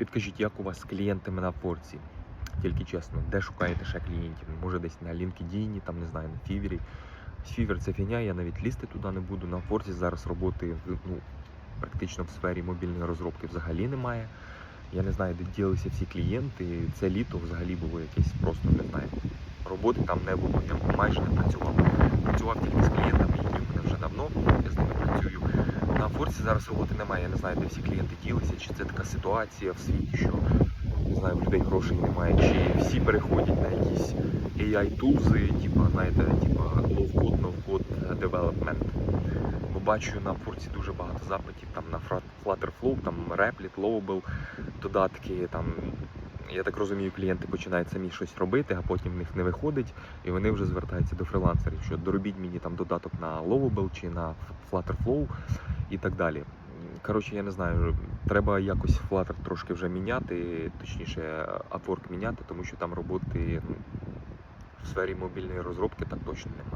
Підкажіть, як у вас з клієнтами на Форці? Тільки чесно, де шукаєте ще клієнтів? Може десь на LinkedIn, там не знаю, на Фівері. Фівер це фігня, я навіть лізти туди не буду. На Форці зараз роботи ну, практично в сфері мобільної розробки взагалі немає. Я не знаю, де ділися всі клієнти. Це літо взагалі було якесь просто не знаю. Роботи там не було, я майже не працював. Працював тільки з клієнтами, які в мене вже давно. Я з ними працюю. На зараз роботи немає. Я не знаю, де всі клієнти ділися, чи це така ситуація в світі, що не знаю, в людей грошей немає, чи всі переходять на якісь AI тулзи, типу, знаєте, типу low-code, no-code development. Бо бачу на форці дуже багато запитів там на Flutterflow, там Replit, Lowable, додатки. Там, я так розумію, клієнти починають самі щось робити, а потім в них не виходить, і вони вже звертаються до фрилансерів, що доробіть мені там додаток на Lovable чи на Flutterflow і так далі. Коротше, я не знаю, треба якось Flutter трошки вже міняти, точніше Upwork міняти, тому що там роботи ну, в сфері мобільної розробки так точно немає.